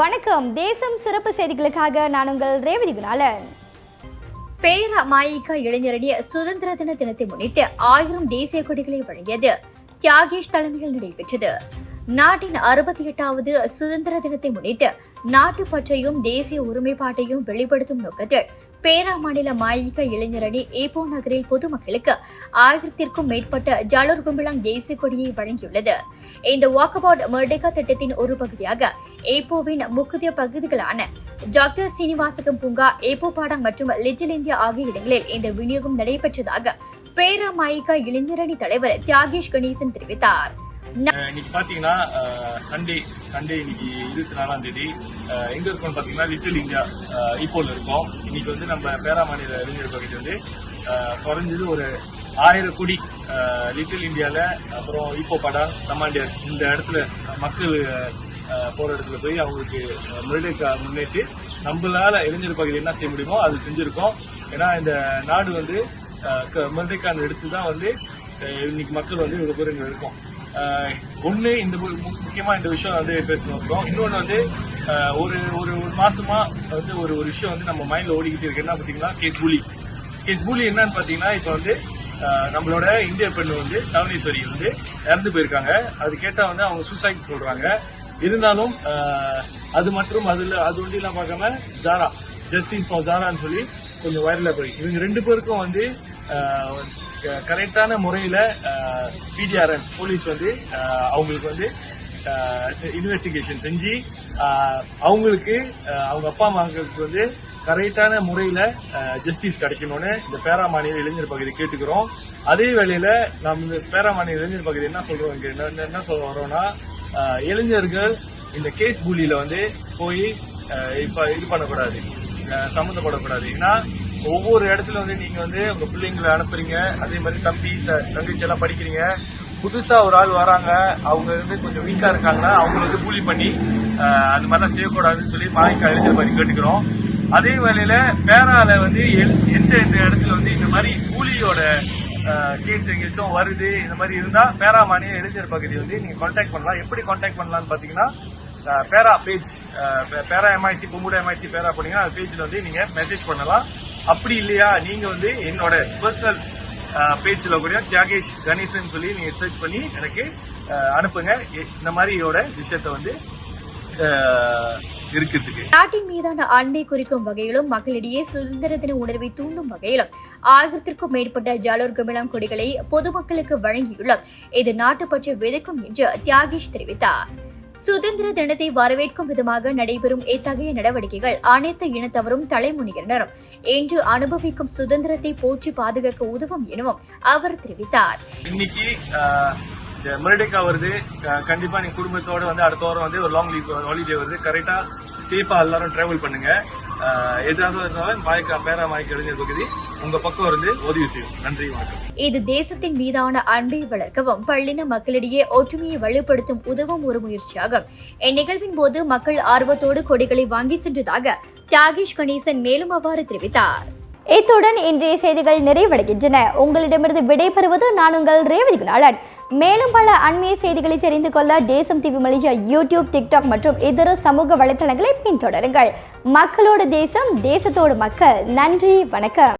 வணக்கம். தேசம் சிறப்பு செய்திகளுக்காக நான் உங்கள் ரேவதி குணாலன். பேர மாயிகா இளைஞரணி சுதந்திர தின தினத்தை முன்னிட்டு ஆயிரம் தேசிய கொடிகளை வழங்கியது தியாகேஷ் தலைமையில் நடைபெற்றது. நாட்டின் அறுபத்தி எட்டாவது சுதந்திர தினத்தை முன்னிட்டு நாட்டு பற்றையும் தேசிய ஒருமைப்பாட்டையும் வெளிப்படுத்தும் நோக்கத்தில் பேரா மாநில மாயிக இளைஞரணி ஏப்போ நகரில் பொதுமக்களுக்கு ஆயிரத்திற்கும் மேற்பட்ட ஜாலூர் கும்பலாங் தேசிய கொடியை வழங்கியுள்ளது. இந்த வாக்கபவுட் மெர்டேகா திட்டத்தின் ஒரு பகுதியாக ஏப்போவின் முக்கிய பகுதிகளான டாக்டர் சீனிவாசகம் பூங்கா ஏப்போ பாடம் மற்றும் லிட்டில் இந்தியா ஆகிய இடங்களில் இந்த விநியோகம் நடைபெற்றதாக பேரா மாயிகா இளைஞரணி தலைவர் தியாகேஷ் கணேசன் தெரிவித்தார். இன்னைக்கு பாத்தீங்கன்னா சண்டே சண்டே இன்னைக்கு இருபத்தி நாலாம் தேதி எங்க இருக்கோம் பாத்தீங்கன்னா லிட்டில் இந்தியா ஈப்போல இருக்கோம். இன்னைக்கு வந்து நம்ம பேராமாநில இளைஞர் பகுதி வந்து அஹ், குறைஞ்சது ஒரு ஆயிரம் கோடி அஹ், லிட்டில் இந்தியால அப்புறம் ஈப்போ படா தமாண்டியர் இந்த இடத்துல மக்கள் போகிற போற இடத்துல போய் அவங்களுக்கு முருடைக்கா முன்னேற்றி நம்மளால இளைஞர் பகுதி என்ன செய்ய முடியுமோ அது செஞ்சிருக்கோம். ஏன்னா இந்த நாடு வந்து முருடைக்கான் எடுத்து தான் வந்து அஹ், இன்னைக்கு மக்கள் வந்து இவ்வளவு பேர் இருக்கோம். ஒன்று இந்த முக்கியமாக இந்த விஷயம் வந்து பேசணும். இன்னொன்று வந்து ஒரு ஒரு ஒரு மாசமா வந்து ஒரு ஒரு விஷயம் வந்து நம்ம மைண்ட்ல ஓடிக்கிட்டு இருக்கு. என்ன பார்த்தீங்கன்னா கேஸ் புலி கேஸ் புலி என்னன்னு பார்த்தீங்கன்னா இப்போ வந்து நம்மளோட இந்திய பெண் வந்து தவணீஸ்வரி வந்து இறந்து போயிருக்காங்க. அது கேட்டால் வந்து அவங்க சூசைட் சொல்றாங்க. இருந்தாலும் அது மற்றும் அதுல அது ஒன்றும் பார்க்காம ஜாரா ஜஸ்டிஸ் ஃபார் ஜாரான்னு சொல்லி கொஞ்சம் வைரலாக போய் இவங்க ரெண்டு பேருக்கும் வந்து கரெக்டான முறையில் பிடிஆர்என் போலீஸ் வந்து அவங்களுக்கு வந்து இன்வெஸ்டிகேஷன் செஞ்சு அவங்களுக்கு அவங்க அப்பா அம்மாங்களுக்கு வந்து கரெக்டான முறையில் ஜஸ்டிஸ் கிடைக்கணும்னு இந்த பேராமானிய இளைஞர் பகுதி கேட்டுக்கிறோம். அதே வேளையில் நம்ம இந்த பேரா இளைஞர் பகுதி என்ன சொல்கிறோம் இங்கே என்ன- என்ன சொல்ல வரோம்னா இளைஞர்கள் இந்த கேஸ் பூலியில் வந்து போய் இப்போ இது பண்ணக்கூடாது. சம்மந்தப்படக்கூடாது. ஏன்னா ஒவ்வொரு இடத்துல வந்து நீங்க வந்து உங்க பிள்ளைங்களை அனுப்புறீங்க. அதே மாதிரி தம்பி த- தங்கச்சி எல்லாம் படிக்கிறீங்க. புதுசா ஒரு ஆள் வராங்க. அவங்க வந்து கொஞ்சம் வீக்கா இருக்காங்கன்னா அவங்கள வந்து கூலி பண்ணி அந்த மாதிரிலாம் செய்யக்கூடாதுன்னு சொல்லி மாணிக்கா இளைஞர் மாதிரி கேட்டுக்கிறோம். அதே வேளையில பேரால வந்து எந்த எந்த இடத்துல வந்து இந்த மாதிரி கூலியோட கேஸ் எங்கேயாச்சும் வருது இந்த மாதிரி இருந்தால் பேரா மாநில இளைஞர் பகுதி வந்து நீங்கள் காண்டாக்ட் பண்ணலாம். எப்படி காண்டாக்ட் பண்ணலாம்னு பார்த்தீங்கன்னா பேரா பேஜ் பேரா எம்ஐசி பொம்புட எம்ஐசி பேரா போனீங்கன்னா அந்த பேஜில் வந்து நீங்கள் மெசேஜ் பண்ணலாம். அப்படி இல்லையா? நீங்க வந்து என்னோட பர்சனல் பேஜ்ல கூட தியாகேஷ் கணேசன் சொல்லி நீங்க சர்ச் பண்ணி எனக்கு அனுப்புங்க. இந்த மாதிரியோட விஷயத்த வந்து நாட்டின் மீதான அன்பை குறிக்கும் வகையிலும் மக்களிடையே சுதந்திர தின உணர்வை தூண்டும் வகையிலும் ஆயிரத்திற்கும் மேற்பட்ட ஜாலூர் கமிழம் கொடிகளை பொதுமக்களுக்கு வழங்கியுள்ளோம். இது நாட்டு பற்றி விதைக்கும் என்று தியாகேஷ் தெரிவித்தார். சுதந்திர தினத்தை வரவேற்கும் விதமாக நடைபெறும் இத்தகைய நடவடிக்கைகள் அனைத்து இனத்தவரும் தலைமுனியினரும் இன்று அனுபவிக்கும் சுதந்திரத்தை போற்றி பாதுகாக்க உதவும் எனவும் அவர் தெரிவித்தார். இன்னைக்கு ஆஹ், இந்த மெரிடேக்கா வருது. கண்டிப்பா நீங்க குடும்பத்தோட வந்து அடுத்த வாரம் வந்து ஒரு லாங் லீவ் ஹாலிடே வருது. கரெக்டா சேஃபா எல்லாரும் டிராவல் பண்ணுங்க. எதாவது இருந்தாலும் மாய்க்கா பேரா மாய்க்க எழுதிய பகுதி. உங்க பக்கம் இருந்து உதவி செய்யும் நன்றி வணக்கம். இது தேசத்தின் மீதான அன்பை வளர்க்கவும் பள்ளின மக்களிடையே ஒற்றுமையை வலுப்படுத்தும் உதவும் ஒரு முயற்சியாகும். இந்நிகழ்வின் போது மக்கள் ஆர்வத்தோடு கொடிகளை வாங்கி சென்றதாக தியாகேஷ் கணேசன் மேலும் அவ்வாறு தெரிவித்தார். இத்துடன் இன்றைய செய்திகள் நிறைவடைகின்றன. உங்களிடமிருந்து விடைபெறுவது நான் உங்கள் ரேவதி குணாலன் மேலும் பல அண்மைய செய்திகளை தெரிந்து கொள்ள தேசம் டிவி மலேசியா யூடியூப் டிக்டாக் மற்றும் இதர சமூக வலைத்தளங்களை பின்தொடருங்கள். மக்களோடு தேசம் தேசத்தோடு மக்கள். நன்றி வணக்கம்.